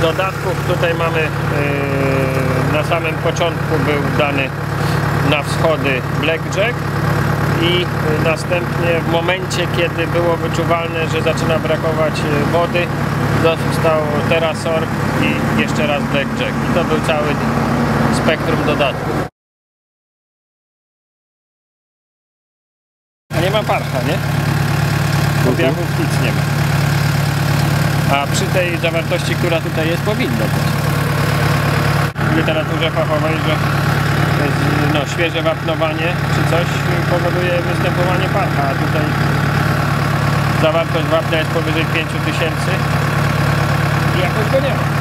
dodatków tutaj mamy yy, na samym początku był dany na wschody blackjack i y, następnie w momencie kiedy było wyczuwalne, że zaczyna brakować y, wody został terasor i jeszcze raz blackjack i to był cały spektrum dodatków. A nie ma parcha, nie? Objawów nic nie ma. A przy tej zawartości, która tutaj jest, powinno być. W literaturze fachowej, że no, świeże wapnowanie czy coś powoduje występowanie parcha, a tutaj zawartość wapnia jest powyżej 5000 i jakoś go nie ma.